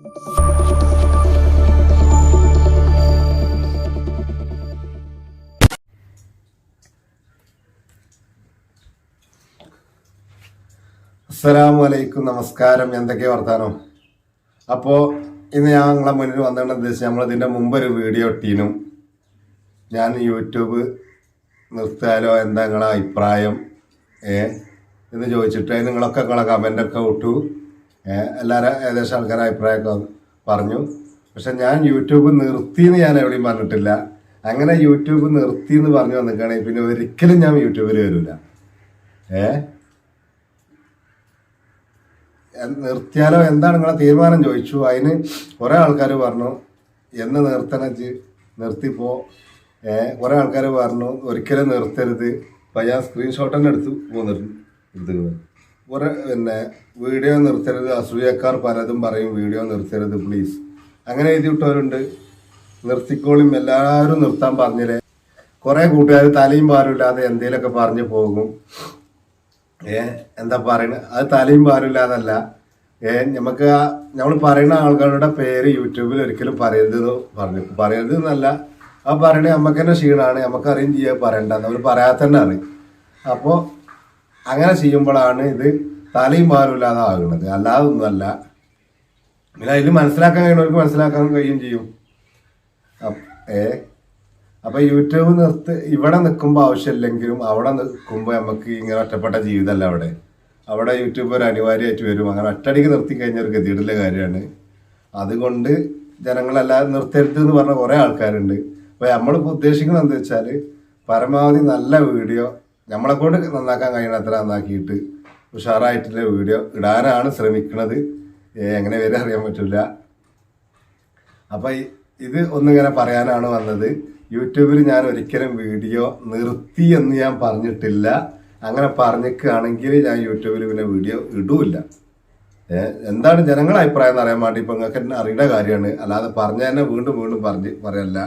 അസ്സലാമു അലൈക്കും നമസ്കാരം. എന്തൊക്കെയാ വർത്താനം? അപ്പോൾ ഇന്ന് ഞാൻ നിങ്ങളെ മുന്നിൽ വന്നതെന്ന് ഉദ്ദേശിച്ച് നമ്മൾ ഇതിന്റെ മുമ്പ് ഒരു വീഡിയോ ഇട്ടീനും. ഞാൻ യൂട്യൂബ് നിർത്തിയാലോ എന്താ നിങ്ങളെ അഭിപ്രായം? ഏ? എന്ന് ചോദിച്ചിട്ട് നിങ്ങളൊക്കെ നിങ്ങളെ കമന്റൊക്കെ വിട്ടു എല്ലാവരും ഏകദേശം ആൾക്കാരുടെ അഭിപ്രായമൊക്കെ പറഞ്ഞു. പക്ഷെ ഞാൻ യൂട്യൂബ് നിർത്തി എന്ന് ഞാൻ എവിടെയും പറഞ്ഞിട്ടില്ല. അങ്ങനെ യൂട്യൂബ് നിർത്തി എന്ന് പറഞ്ഞു വന്നിക്കുകയാണെങ്കിൽ പിന്നെ ഒരിക്കലും ഞാൻ യൂട്യൂബിൽ വരില്ല. ഏ? നിർത്തിയാലോ? എന്താണ് നിങ്ങളെ തീരുമാനം? ചോദിച്ചു. അതിന് കുറേ ആൾക്കാർ പറഞ്ഞു എന്ന് നിർത്തണച്ച് നിർത്തിപ്പോ. ഏ കുറേ ആൾക്കാർ പറഞ്ഞു ഒരിക്കലും നിർത്തരുത്. അപ്പം ഞാൻ സ്ക്രീൻഷോട്ട് തന്നെ എടുത്തു പോന്നിട്ടുണ്ട് എടുത്തുകൊണ്ട് പിന്നെ വീഡിയോ നിർത്തരുത് അസൂയക്കാർ പലതും പറയും വീഡിയോ നിർത്തരുത് പ്ലീസ് അങ്ങനെ എഴുതി വിട്ടവരുണ്ട് നിർത്തിക്കോളും എല്ലാവരും നിർത്താൻ പറഞ്ഞില്ലേ? കുറേ കൂട്ടുകാർ തലയും പാരുമില്ലാതെ എന്തേലൊക്കെ പറഞ്ഞു പോകും. ഏ എന്താ പറയണത് അത് തലയും പാടില്ലാന്നല്ല ഏ നമുക്ക് നമ്മൾ പറയുന്ന ആളുകളുടെ പേര് യൂട്യൂബിൽ ഒരിക്കലും പറയരുത് എന്ന് പറഞ്ഞു. പറയരുത് എന്നല്ല ആ പറയണേ നമുക്ക് തന്നെ നമുക്ക് അറിയും ചെയ്യാൻ പറയണ്ട അവർ പറയാതെ തന്നെ അറിയും അപ്പോൾ അങ്ങനെ ചെയ്യുമ്പോഴാണ് ഇത് തലയും പാടില്ലാതെ ആകുന്നത്. അല്ലാതെ ഒന്നുമല്ല. പിന്നെ അതിൽ മനസ്സിലാക്കാൻ കഴിയുന്നവർക്ക് മനസ്സിലാക്കാൻ കഴിയും ചെയ്യും. ഏ? അപ്പൊ യൂട്യൂബ് നിർത്ത് ഇവിടെ നിൽക്കുമ്പോൾ ആവശ്യമില്ലെങ്കിലും അവിടെ നിൽക്കുമ്പോൾ നമുക്ക് ഇങ്ങനെ ഒറ്റപ്പെട്ട ജീവിതമല്ല അവിടെ. അവിടെ യൂട്യൂബ് ഒരു അനിവാര്യമായിട്ട് വരും. അങ്ങനെ ഒറ്റടിക്ക് നിർത്തി കഴിഞ്ഞ ഒരു ഗതിയുടെ കാര്യമാണ്. അതുകൊണ്ട് ജനങ്ങളെല്ലാവരും നിർത്തരുത് എന്ന് പറഞ്ഞ കുറേ ആൾക്കാരുണ്ട്. അപ്പോൾ നമ്മളിപ്പോൾ ഉദ്ദേശിക്കുന്നത് എന്താ വെച്ചാൽ പരമാവധി നല്ല വീഡിയോ നമ്മളെ കൊണ്ട് നന്നാക്കാൻ കഴിയണത്ര നന്നാക്കിയിട്ട് ഉഷാറായിട്ടുള്ള വീഡിയോ ഇടാനാണ് ശ്രമിക്കുന്നത് എങ്ങനെ വരെ അറിയാൻ പറ്റില്ല അപ്പൊ ഇത് ഒന്നിങ്ങനെ പറയാനാണ് വന്നത്. യൂട്യൂബിൽ ഞാൻ ഒരിക്കലും വീഡിയോ നിർത്തി എന്ന് ഞാൻ പറഞ്ഞിട്ടില്ല. അങ്ങനെ പറഞ്ഞിക്കുകയാണെങ്കിൽ ഞാൻ യൂട്യൂബിൽ പിന്നെ വീഡിയോ ഇടൂല്ല. എന്താണ് ജനങ്ങളുടെ അഭിപ്രായം എന്ന് അറിയാൻ വേണ്ടി ഇപ്പൊ നിങ്ങൾക്ക് എന്നെ അറിയേണ്ട കാര്യമാണ്. അല്ലാതെ പറഞ്ഞ തന്നെ വീണ്ടും വീണ്ടും പറഞ്ഞ് പറയല്ല.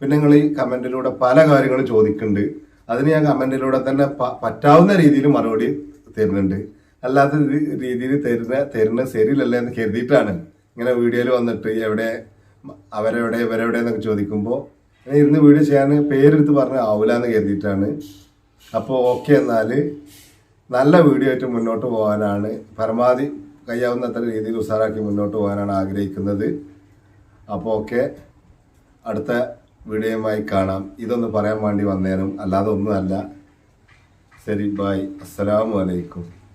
പിന്നെ നിങ്ങൾ ഈ കമന്റിലൂടെ പല കാര്യങ്ങളും ചോദിക്കുന്നുണ്ട്. അതിന് ഞാൻ കമന്റിലൂടെ തന്നെ പറ്റാവുന്ന രീതിയിൽ മറുപടി തരുന്നുണ്ട്. അല്ലാത്ത രീതിയിൽ തരുന്ന തരുന്ന ശരിയിലല്ല എന്ന് കരുതിയിട്ടാണ് ഇങ്ങനെ വീഡിയോയിൽ വന്നിട്ട് എവിടെ അവരെവിടെ ഇവരെവിടെ എന്നൊക്കെ ചോദിക്കുമ്പോൾ ഇങ്ങനെ ഇരുന്ന് വീഡിയോ ചെയ്യാൻ പേരെടുത്ത് പറഞ്ഞ് ആവില്ല എന്ന് കരുതിയിട്ടാണ്. അപ്പോൾ ഓക്കെ എന്നാൽ നല്ല വീഡിയോ ആയിട്ട് മുന്നോട്ട് പോകാനാണ് പരമാവധി കഴിയാവുന്നത്ര രീതിയിൽ ഉഷാറാക്കി മുന്നോട്ട് പോകാനാണ് ആഗ്രഹിക്കുന്നത്. അപ്പോൾ ഓക്കെ. അടുത്ത വീഡിയോയുമായി കാണാം. ഇതൊന്ന് പറയാൻ വേണ്ടി വന്നേനും. അല്ലാതെ ഒന്നുമല്ല. ശരി ബായ് അസ്സലാമു അലൈക്കും.